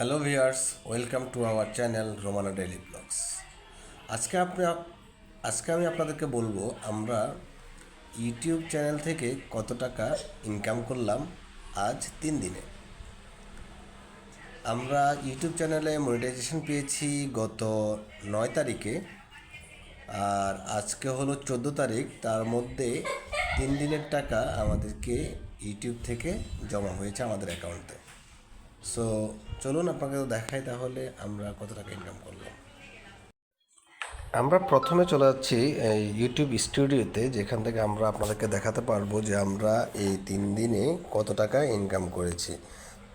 Hello viewers welcome to our channel Romana daily vlogs আজকে আপনি আজকে আমি আপনাদেরকে বলব, আমরা ইউটিউব চ্যানেল থেকে কত টাকা ইনকাম করলাম আজ তিন দিনে। আমরা ইউটিউব চ্যানেলে মনিটাইজেশন পেয়েছি গত নয় তারিখে, আর আজকে হলো চোদ্দ তারিখ, তার মধ্যে তিন দিনের টাকা আমাদেরকে ইউটিউব থেকে জমা হয়েছে আমাদের অ্যাকাউন্টে সো চলুন আপনাকে দেখাই তাহলে আমরা কত টাকা ইনকাম করলাম। আমরা প্রথমে চলে যাচ্ছি, এই ইউটিউব স্টুডিওতে যেখান থেকে আমরা আপনাদেরকে দেখাতে পারব যে আমরা এই তিন দিনে কত টাকা ইনকাম করেছি।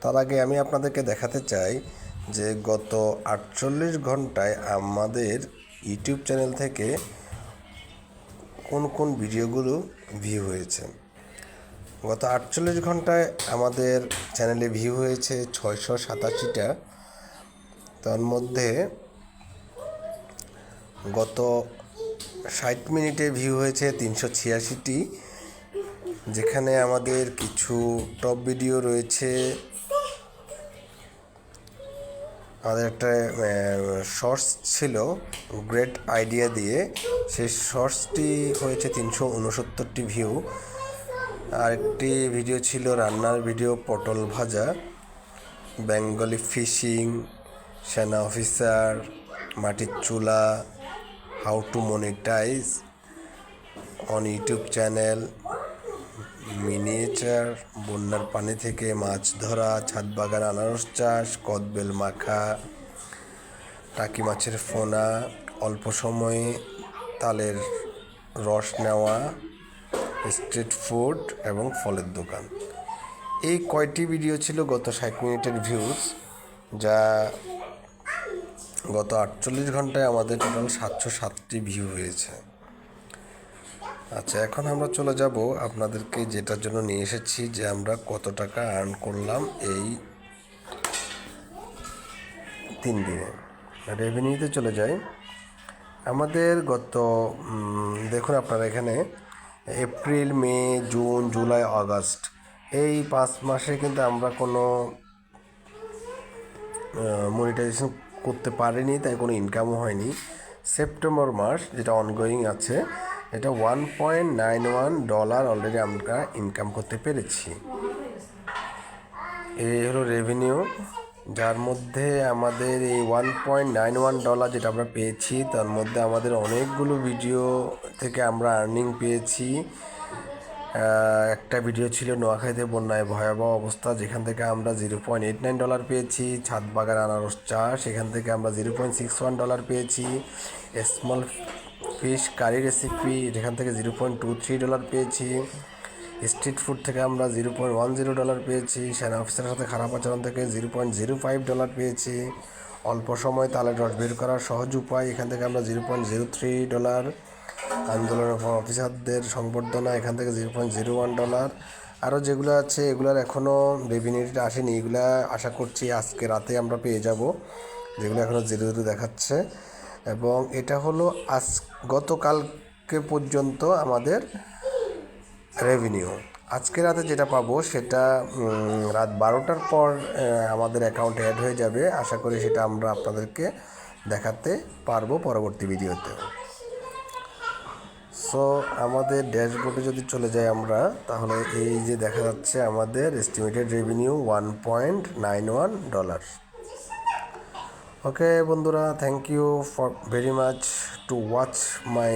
তার আগে আমি আপনাদেরকে দেখাতে চাই যে গত আটচল্লিশ ঘন্টায় আমাদের ইউটিউব চ্যানেল থেকে কোন কোন ভিডিওগুলো ভিউ হয়েছে। গত আটচল্লিশ ঘন্টায় আমাদের চ্যানেলে ভিউ হয়েছে ছয়শো সাতাশিটা। তার মধ্যে গত ষাট মিনিটে ভিউ হয়েছে তিনশো ছিয়াশিটি। যেখানে আমাদের কিছু টপ ভিডিও রয়েছে। আমাদের একটা শর্টস ছিল গ্রেট আইডিয়া দিয়ে। সেই শর্টসটি হয়েছে তিনশো উনসত্তরটি ভিউ আরেকটি ভিডিও ছিল রান্নার ভিডিও পটল ভাজা, বেঙ্গলি ফিশিং, সেনা অফিসার, মাটির চুলা how to monetize on YouTube channel miniature বন্যার পানি থেকে মাছ ধরা, ছাদ বাগান, আনারস চাষ, কদবেল মাখা, টাকি মাছের ফোনা, অল্প সময়ে তালের রস নেওয়া স্ট্রিট ফুড এবং ফলের দোকান। এই কয়টি ভিডিও ছিল গত ষাট মিনিটের ভিউজ, যা গত আটচল্লিশ ঘন্টায় আমাদের টোটাল সাতশো সাতটি ভিউ হয়েছে। আচ্ছা এখন আমরা চলে যাব আপনাদেরকে যেটার জন্য নিয়ে এসেছি, যে আমরা কত টাকা আর্ন করলাম এই তিন দিনে। রেভিনিউতে চলে যাই। আমাদের গত দেখুন আপনারা এখানে April, May, June, July, August. এই পাঁচ মাসে কিন্তু আমরা কোনো মনিটাইজেশন করতে পারিনি, তাই কোনো ইনকামও হয়নি। সেপ্টেম্বর মাস যেটা অনগোয়িং আছে, এটা one point nine one dollar already আমরা ইনকাম করতে পেরেছি। এই হলো রেভিনিউ যার মধ্যে আমাদের এই one point nine one dollar যেটা আমরা পেয়েছি, তার মধ্যে আমাদের অনেকগুলো ভিডিও থেকে আমরা আর্নিং পেয়েছি। একটা ভিডিও ছিল নোয়াখালীতে বন্যায় ভয়াবহ অবস্থা, যেখান থেকে আমরা zero point eight nine dollar পেয়েছি। ছাদ বাগান আনারস চাষ সেখান থেকে আমরা zero point six one dollar পেয়েছি। স্মল ফিশ কারি রেসিপি যেখান থেকে zero point two three dollar পেয়েছি। স্ট্রিট ফুড থেকে আমরা zero point one zero dollar পেয়েছি, সেনা অফিসারের সাথে খারাপ আচরণ থেকে zero point zero five dollar পেয়েছি। অল্প সময় তালে রস বের করার সহজ উপায়, এখান থেকে আমরা zero point zero three dollar. আন্দোলনের অফিসারদের সংবর্ধনা, এখান থেকে zero point zero one dollar. আরও যেগুলো আছে, এগুলোর এখনও রেভিনিউটা আসেনি, এগুলা আশা করছি আজকে রাতে আমরা পেয়ে যাব, যেগুলো এখনও জিরো জিরো দেখাচ্ছে। এবং এটা হলো আজ, গতকালকে পর্যন্ত আমাদের রেভিনিউ আজকে রাতে যেটা পাবো সেটা রাত বারোটার পর আমাদের অ্যাকাউন্টে অ্যাড হয়ে যাবে। আশা করি সেটা আমরা আপনাদেরকে দেখাতে পারব পরবর্তী ভিডিওতে। সো আমাদের ড্যাশবোর্ডে যদি চলে যাই আমরা, তাহলে এই যে দেখা যাচ্ছে আমাদের estimated revenue one point nine one dollar okay বন্ধুরা thank you for very much to watch my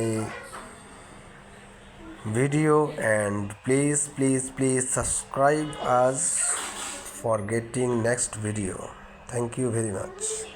video and please please please subscribe us for getting next video. Thank you very much